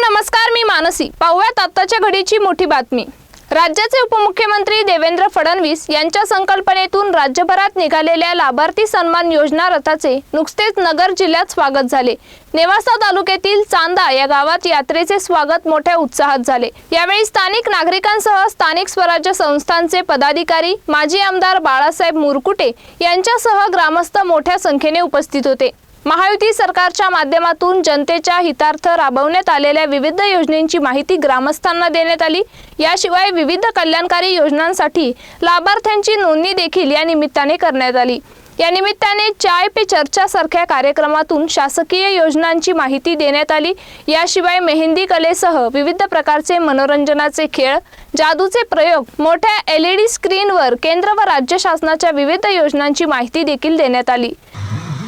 नमस्कार मी मानसी. पाहूयात आत्ताच्या घडीची मोठी बातमी. राज्याचे उपमुख्यमंत्री देवेंद्र फडणवीस यांच्या संकल्पनेतून राज्यभरात निघालेल्या लाभार्थी सन्मान योजना रथाचे नुकतेच नगर जिल्ह्यात स्वागत झाले. नेवासा तालुक्यातील चांदा या गावात यात्रेचे स्वागत मोठ्या उत्साहात झाले. यावेळी स्थानिक नागरिकांसह स्थानिक स्वराज्य संस्थांचे पदाधिकारी माजी आमदार बाळासाहेब मुरकुटे यांच्यासह ग्रामस्थ मोठ्या संख्येने उपस्थित होते. महायुती सरकारच्या माध्यमातून जनतेच्या हितार्थ राबवण्यात आलेल्या विविध योजनांची माहिती ग्रामस्थांना देण्यात आली. याशिवाय विविध कल्याणकारी योजनांसाठी लाभार्थ्यांची नोंदणी देखील या निमित्ताने करण्यात आली. या निमित्ताने चाय पे चर्चा सारख्या कार्यक्रमातून शासकीय योजनांची माहिती देण्यात आली. याशिवाय मेहंदी कलेसह विविध प्रकारचे मनोरंजनाचे खेळ जादूचे प्रयोग मोठ्या एल ई डी स्क्रीनवर केंद्र व राज्य शासनाच्या विविध योजनांची माहिती देखील देण्यात आली.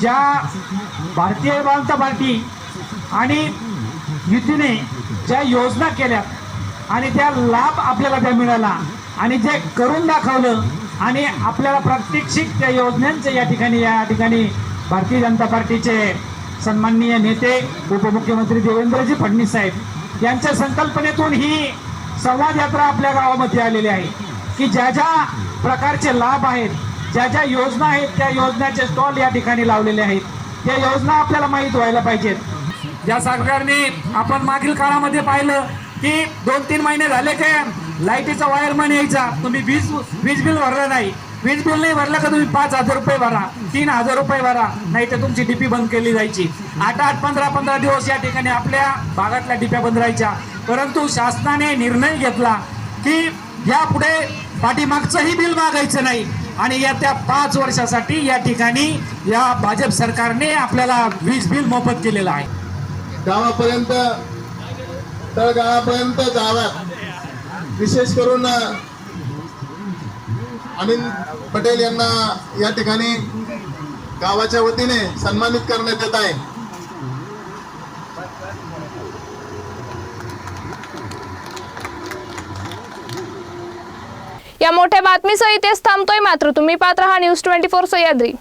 ज्या भारतीय जनता पार्टी आणि युतीने ज्या योजना केल्या आणि त्या लाभ आपल्याला त्या मिळाला आणि जे करून दाखवलं आणि आपल्याला प्रात्यक्षिक त्या योजनांचे या ठिकाणी या ठिकाणी भारतीय जनता पार्टीचे सन्माननीय नेते उपमुख्यमंत्री देवेंद्रजी फडणवीस साहेब यांच्या संकल्पनेतून ही संवाद यात्रा आपल्या गावामध्ये आलेली आहे की ज्या ज्या प्रकारचे लाभ आहेत ज्या ज्या योजना आहेत त्या योजनाचे स्टॉल या ठिकाणी लावलेले आहेत. त्या योजना आपल्याला माहीत व्हायला पाहिजेत. ज्या सरकारने आपण मागील काळामध्ये पाहिलं की दोन तीन महिने झाले काय लाईटीचा वायरमॅन यायचा. तुम्ही वीज वीज बिल भरलं नाही. वीज बिल नाही भरलं का तुम्ही पाच हजार रुपये भरा तीन हजार रुपये भरा नाही तर तुमची डीपी बंद केली जायची. आठ आठ पंधरा पंधरा दिवस या ठिकाणी आपल्या भागातल्या डिप्या बंद राहायच्या. परंतु शासनाने निर्णय घेतला की यापुढे पाठीमागचंही बिल मागायचं नाही. आणि येत्या पाच वर्षासाठी या ठिकाणी या भाजप सरकारने आपल्याला वीज बिल मोफत केलेलं आहे. गावापर्यंत तळगाळापर्यंत गावात विशेष करून अनिल पटेल यांना या ठिकाणी गावाच्या वतीने सन्मानित करण्यात येत आहे. या मोठ्या बातमीसह इथेच थांबतोय मात्र. तुम्ही पात्र हा न्यूज ट्वेंटी फोर सह्याद्री.